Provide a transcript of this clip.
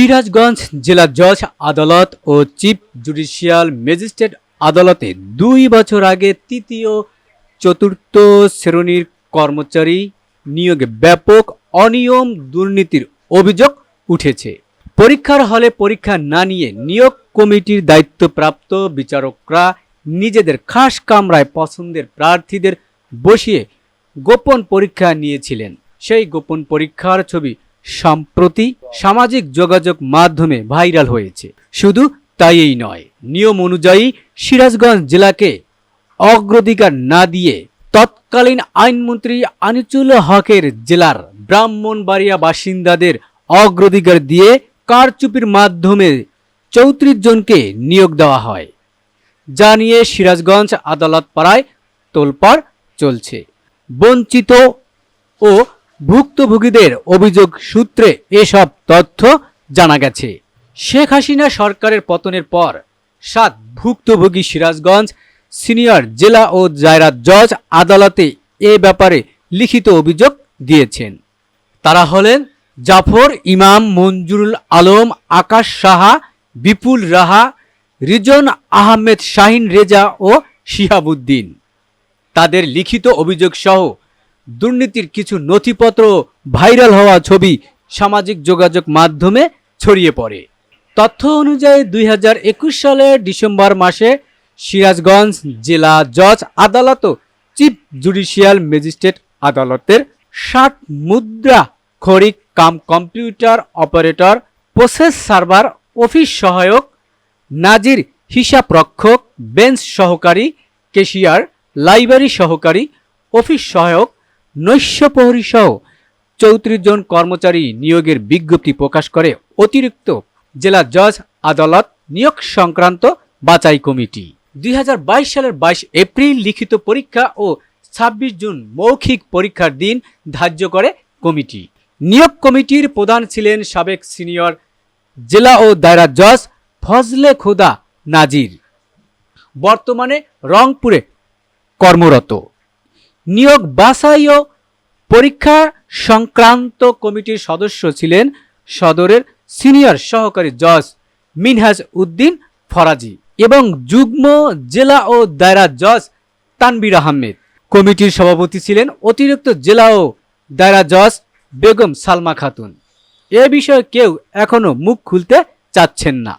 সিরাজগঞ্জ জেলা জজ আদালত ও চিফ জুডিশিয়াল ম্যাজিস্ট্রেট আদালতে দুই বছর আগে তৃতীয় চতুর্থ শ্রেণির কর্মচারী নিয়োগে ব্যাপক অনিয়ম দুর্নীতির অভিযোগ উঠেছে। পরীক্ষার হলে পরীক্ষা না নিয়ে নিয়োগ কমিটির দায়িত্বপ্রাপ্ত বিচারকরা নিজেদের খাস কামরায় পছন্দের প্রার্থীদের বসিয়ে গোপন পরীক্ষা নিয়েছিলেন। সেই গোপন পরীক্ষার ছবি সম্প্রতি সামাজিক যোগাযোগ মাধ্যমে ভাইরাল হয়েছে। শুধু তাইই নয়, নিয়ম অনুযায়ী সিরাজগঞ্জ জেলাকে অগ্রাধিকার না দিয়ে তৎকালীন আইনমন্ত্রী আনিচুল হকের জেলার ব্রাহ্মণবাড়িয়া বাসিন্দাদের অগ্রাধিকার দিয়ে কারচুপির মাধ্যমে চৌত্রিশ জনকে নিয়োগ দেওয়া হয়। যা নিয়ে সিরাজগঞ্জ আদালত পাড়ায় তোলপাড় চলছে। বঞ্চিত ও ভুক্তভোগীদের অভিযোগ সূত্রে এসব তথ্য জানা গেছে। শেখ হাসিনা সরকারের পতনের পর সাত ভুক্তভোগী সিরাজগঞ্জ, সিনিয়র জেলা ও জায়রা জজ আদালতে এ ব্যাপারে লিখিত অভিযোগ দিয়েছেন। তারা হলেন জাফর ইমাম মঞ্জুরুল আলম, আকাশ সাহা, বিপুল রাহা, রিজন আহমেদ শাহিন রেজা ও শিহাবুদ্দিন। তাদের লিখিত অভিযোগ সহ দুর্নীতির কিছু নথিপত্র ভাইরাল হওয়া ছবি সামাজিক যোগাযোগ মাধ্যমে ছড়িয়ে পড়ে। তথ্য অনুযায়ী দুই হাজার একুশ সালের ডিসেম্বর মাসে সিরাজগঞ্জ জেলা জজ আদালত চিফ জুডিশিয়াল ম্যাজিস্ট্রেট আদালতের ষাট মুদ্রা খরিক cum computer operator, process server, office সহায়ক, নাজির হিসাব রক্ষক, বেঞ্চ সহকারী কেশিয়ার লাইব্রেরি সহকারী, অফিস সহায়ক নৈশ প্রহরী সহ চৌত্রিশ জন কর্মচারী নিয়োগের বিজ্ঞপ্তি প্রকাশ করে অতিরিক্ত জেলা জজ আদালত নিয়োগ সংক্রান্ত বাছাই কমিটি। দুই হাজার বাইশ সালের বাইশ এপ্রিল লিখিত পরীক্ষা ও ছাব্বিশ জুন মৌখিক পরীক্ষার দিন ধার্য করে কমিটি। নিয়োগ কমিটির প্রধান ছিলেন সাবেক সিনিয়র জেলা ও দায়রা জজ ফজলে খোদা নাজির। বর্তমানে রংপুরে কর্মরত। নিয়োগ বাছাই ও পরীক্ষা সংক্রান্ত কমিটির সদস্য ছিলেন সদরের সিনিয়র সহকারী জজ মিনহাজ উদ্দিন ফরাজি এবং যুগ্ম জেলা ও দায়রা জজ তানবির আহমেদ। কমিটির সভাপতি ছিলেন অতিরিক্ত জেলা ও দায়রা জজ বেগম সালমা খাতুন। এ বিষয়ে কেউ এখনও মুখ খুলতে চাচ্ছেন না।